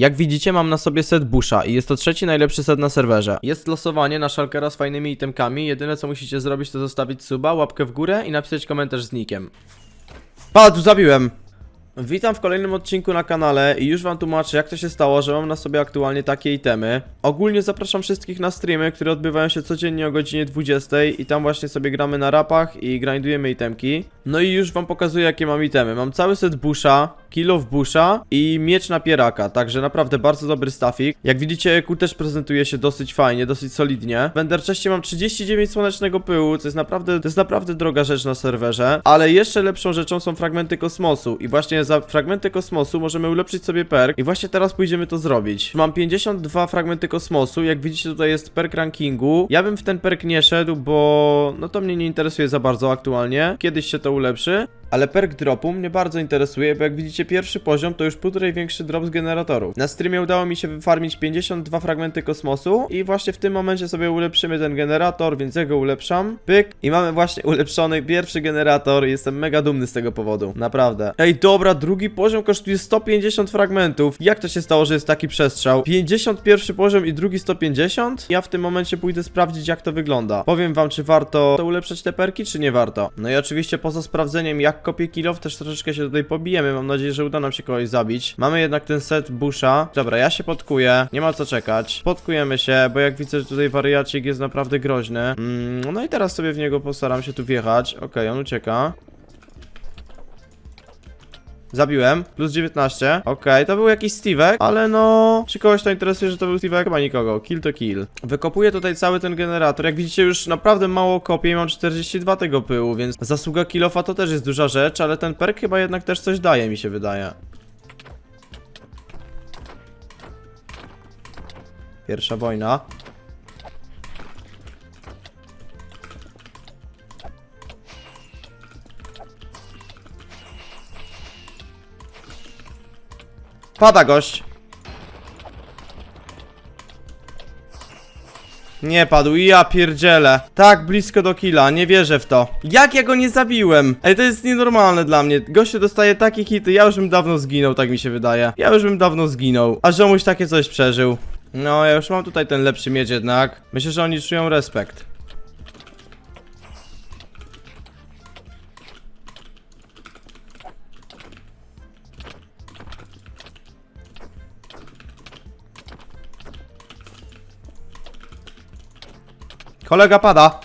Jak widzicie mam na sobie set Busha i jest to trzeci najlepszy set na serwerze. Jest losowanie na Shulkera z fajnymi itemkami, jedyne co musicie zrobić to zostawić suba, łapkę w górę i napisać komentarz z nickiem. Pa, tu zabiłem! Witam w kolejnym odcinku na kanale i już wam tłumaczę jak to się stało, że mam na sobie aktualnie takie itemy. Ogólnie zapraszam wszystkich na streamy, które odbywają się codziennie o godzinie 20 i tam właśnie sobie gramy na rapach i grindujemy itemki. No i już wam pokazuję jakie mam itemy. Mam cały set busha, kill of busha i miecz napieraka, także naprawdę bardzo dobry stafik. Jak widzicie EQ też prezentuje się dosyć fajnie, dosyć solidnie. W mam 39 słonecznego pyłu, co jest naprawdę, to jest naprawdę droga rzecz na serwerze, ale jeszcze lepszą rzeczą są fragmenty kosmosu i właśnie za fragmenty kosmosu możemy ulepszyć sobie perk i właśnie teraz pójdziemy to zrobić. Mam 52 fragmenty kosmosu, jak widzicie tutaj jest perk rankingu. Ja bym w ten perk nie szedł, bo no to mnie nie interesuje za bardzo aktualnie. Kiedyś się to ulepszy. Ale perk dropu mnie bardzo interesuje, bo jak widzicie pierwszy poziom to już półtorej większy drop z generatorów. Na streamie udało mi się wyfarmić 52 fragmenty kosmosu i właśnie w tym momencie sobie ulepszymy ten generator, więc ja go ulepszam. Pyk i mamy właśnie ulepszony pierwszy generator jestem mega dumny z tego powodu, naprawdę. Ej dobra, drugi poziom kosztuje 150 fragmentów. Jak to się stało, że jest taki przestrzał? 51 poziom i drugi 150? Ja w tym momencie pójdę sprawdzić jak to wygląda. Powiem wam czy warto to ulepszać te perki, czy nie warto. No i oczywiście poza sprawdzeniem jak kopię kilof też troszeczkę się tutaj pobijemy. Mam nadzieję, że uda nam się kogoś zabić. Mamy jednak ten set busha. Dobra, ja się podkuję. Nie ma co czekać. Podkujemy się, bo jak widzę, że tutaj wariacik jest naprawdę groźny. Mm, no i teraz sobie w niego postaram się tu wjechać. Okej, on ucieka. Zabiłem, plus 19. Okej, to był jakiś Steve'ek, ale no... Czy kogoś to interesuje, że to był Steve'ek? Chyba nikogo. Kill to kill. Wykopuję tutaj cały ten generator. Jak widzicie, już naprawdę mało kopię i mam 42 tego pyłu, więc zasługa kilofa to też jest duża rzecz, ale ten perk chyba jednak też coś daje, mi się wydaje. Pierwsza wojna. Pada gość. Nie padł, ja pierdzielę. Tak blisko do killa, nie wierzę w to. Jak ja go nie zabiłem? Ej, to jest nienormalne dla mnie. Gościu dostaje takie hity, ja już bym dawno zginął, tak mi się wydaje. Ja już bym dawno zginął. A żomuś takie coś przeżył. No, ja już mam tutaj ten lepszy miecz jednak. Myślę, że oni czują respekt. Kolega pada.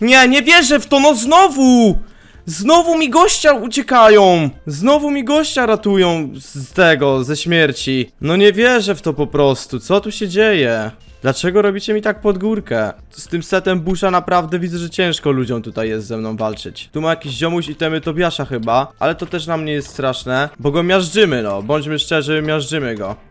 Nie, nie wierzę w to, no znowu! Znowu mi gościa uciekają! Znowu mi gościa ratują z tego, ze śmierci. No nie wierzę w to po prostu, co tu się dzieje? Dlaczego robicie mi tak pod górkę? Z tym setem busza naprawdę widzę, że ciężko ludziom tutaj jest ze mną walczyć. Tu ma jakiś ziomuś i temy Tobiasza chyba, ale to też na mnie jest straszne, bo go miażdżymy no, bądźmy szczerzy, miażdżymy go.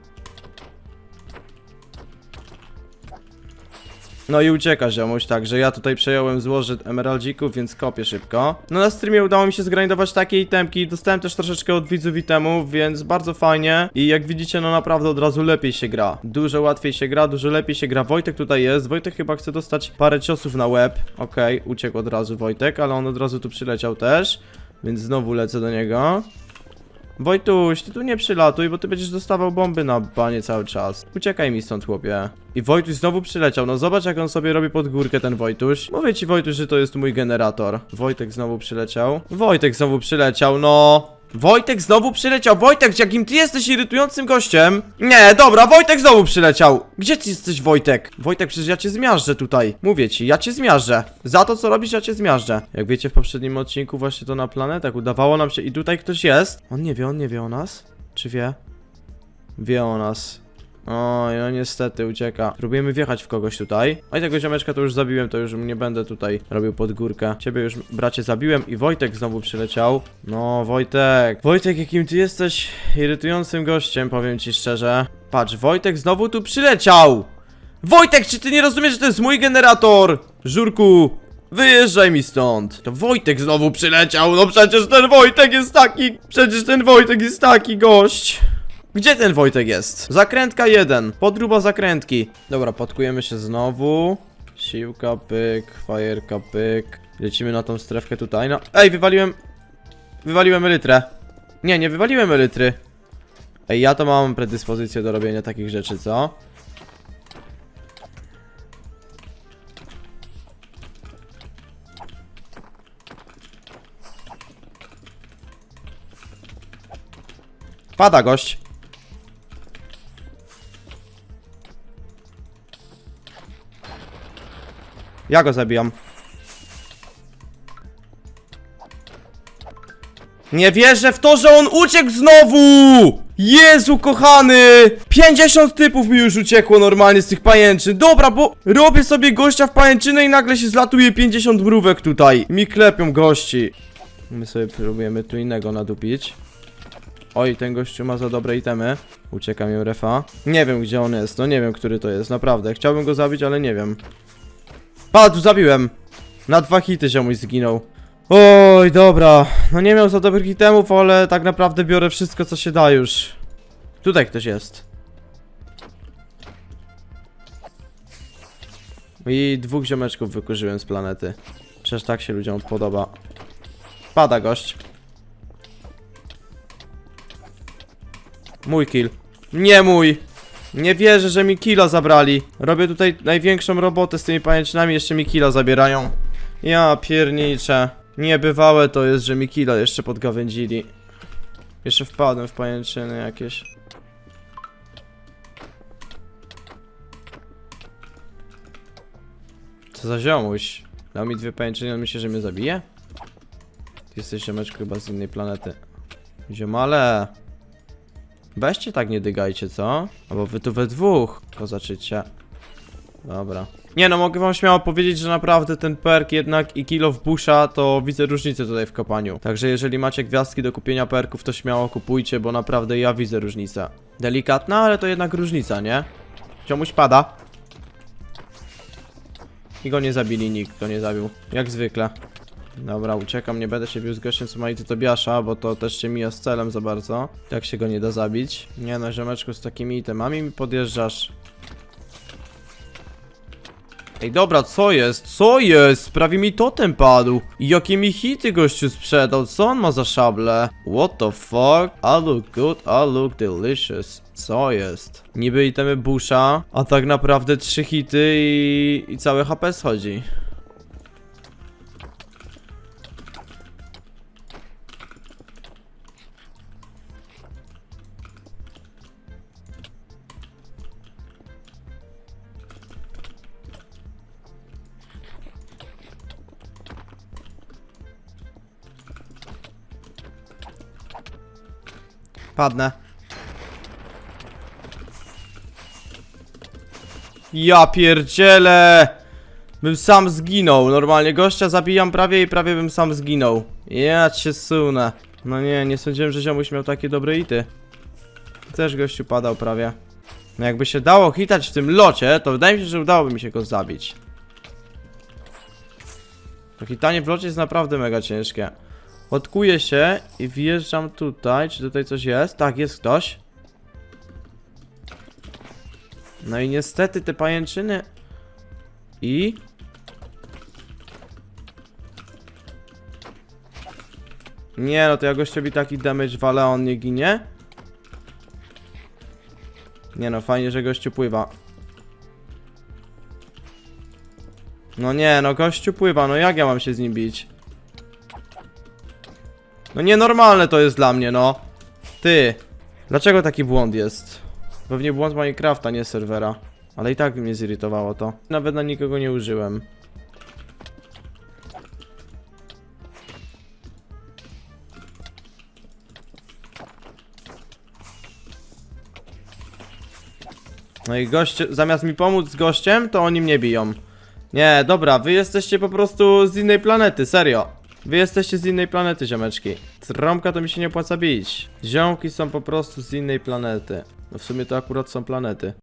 No i ucieka ziomuś, także ja tutaj przejąłem złoże emeraldzików, więc kopię szybko. No na streamie udało mi się zgrindować takie itemki, dostałem też troszeczkę od widzów itemów, więc bardzo fajnie. I jak widzicie, no naprawdę od razu lepiej się gra. Dużo łatwiej się gra, dużo lepiej się gra. Wojtek tutaj jest, Wojtek chyba chce dostać parę ciosów na łeb. Okej, uciekł od razu Wojtek, ale on od razu tu przyleciał też. Więc znowu lecę do niego. Wojtuś, ty tu nie przylatuj, bo ty będziesz dostawał bomby na banie cały czas. Uciekaj mi stąd, chłopie. I Wojtuś znowu przyleciał, no zobacz jak on sobie robi pod górkę ten Wojtuś. Mówię ci Wojtuś, że to jest mój generator. Wojtek znowu przyleciał. Wojtek znowu przyleciał, no. Wojtek znowu przyleciał. Wojtek, jakim ty jesteś irytującym gościem? Nie, dobra, Wojtek znowu przyleciał. Gdzie ty jesteś, Wojtek? Wojtek, przecież ja cię zmiażdżę tutaj. Mówię ci, ja cię zmiażdżę. Za to, co robisz, ja cię zmiażdżę. Jak wiecie, w poprzednim odcinku właśnie to na planetach udawało nam się i tutaj ktoś jest. On nie wie, on nie wie o nas? Czy wie? Wie o nas. Oj, no niestety ucieka. Próbujemy wjechać w kogoś tutaj. Oj, tego ziomeczka to już zabiłem, to już nie będę tutaj robił pod górkę. Ciebie już, bracie, zabiłem i Wojtek znowu przyleciał. No, Wojtek. Wojtek, jakim ty jesteś irytującym gościem, powiem ci szczerze. Patrz, Wojtek znowu tu przyleciał! Wojtek, czy ty nie rozumiesz, że to jest mój generator? Żurku, Wyjeżdżaj mi stąd! To Wojtek znowu przyleciał, no przecież ten Wojtek jest taki... Przecież ten Wojtek jest taki gość! Gdzie ten Wojtek jest? Zakrętka 1. Podruba zakrętki. Dobra, podkujemy się znowu. Siłka, pyk, fajerka, pyk. Lecimy na tą strefkę tutaj. No, ej, wywaliłem... Wywaliłem elytrę. Nie, nie wywaliłem elytry. Ej, ja to mam predyspozycję do robienia takich rzeczy, co? Pada gość. Ja go zabijam. Nie wierzę w to, że on uciekł znowu! Jezu kochany! 50 typów mi już uciekło normalnie z tych pajęczyn. Dobra, bo robię sobie gościa w pajęczynę i nagle się zlatuje 50 mrówek tutaj. Mi klepią gości. My sobie próbujemy tu innego nadupić. Oj, ten gościu ma za dobre itemy. Ucieka mi refa. Nie wiem gdzie on jest, no nie wiem który to jest, naprawdę. Chciałbym go zabić, ale nie wiem. Padł, zabiłem! Na dwa hity ziomuś zginął. Oj, dobra. No nie miał za dobrych itemów, ale tak naprawdę biorę wszystko co się da już. Tutaj ktoś jest. I dwóch ziomeczków wykurzyłem z planety. Przecież tak się ludziom podoba. Pada gość. Mój kill. Nie mój. Nie wierzę, że mi killa zabrali. Robię tutaj największą robotę z tymi pajęczynami, jeszcze mi killa zabierają. Ja pierniczę. Niebywałe to jest, że mi killa jeszcze podgawędzili. Jeszcze wpadłem w pajęczyny jakieś. Co za ziomuś? Dał mi dwie pajęczyny, on myśli, że mnie zabije? Ty jesteś ziomeczku chyba z innej planety. Ziomale! Weźcie tak nie dygajcie, co? Albo wy tu we dwóch kozaczycie. Dobra. Nie no, mogę wam śmiało powiedzieć, że naprawdę ten perk jednak i Kill of Busha to widzę różnicę tutaj w kopaniu. Także jeżeli macie gwiazdki do kupienia perków, to śmiało kupujcie, bo naprawdę ja widzę różnicę. Delikatna, ale to jednak różnica, nie? Ciomuś pada. I go nie zabili, nikt go nie zabił. Jak zwykle. Dobra, uciekam, nie będę się bił z gościem, co ma Tobiasza, bo to też się mija z celem za bardzo. Tak się go nie da zabić. Nie no, ziomeczku, z takimi itemami mi podjeżdżasz. Ej, dobra, co jest? Co jest? Prawie mi totem padł. I jakie mi hity gościu sprzedał? Co on ma za szable? What the fuck? I look good, I look delicious. Co jest? Niby itemy busha, a tak naprawdę trzy hity i, i całe HP schodzi. Padnę. Ja pierdzielę! Bym sam zginął. Normalnie gościa zabijam prawie i prawie bym sam zginął. Ja cię sunę. No nie, nie sądziłem, że ziomuś miał takie dobre ity. Też gościu padał prawie. No jakby się dało hitać w tym locie, to wydaje mi się, że udałoby mi się go zabić. To hitanie w locie jest naprawdę mega ciężkie. Odkuję się i wjeżdżam tutaj. Czy tutaj coś jest? Tak, jest ktoś. No i niestety te pajęczyny. I. Nie, no to ja gościowi taki damage walę, a on nie ginie. Nie no, fajnie, że gościu pływa. No nie, no gościu pływa, no jak ja mam się z nim bić? No nienormalne to jest dla mnie, no. Ty. Dlaczego taki błąd jest? Pewnie błąd Minecrafta, nie serwera. Ale i tak mnie zirytowało to. Nawet na nikogo nie użyłem. No i goście, zamiast mi pomóc z gościem, to oni mnie biją. Nie, dobra, wy jesteście po prostu z innej planety, serio. Wy jesteście z innej planety, ziomeczki. Trąbka to mi się nie opłaca bić. Ziomki są po prostu z innej planety. No w sumie to akurat są planety.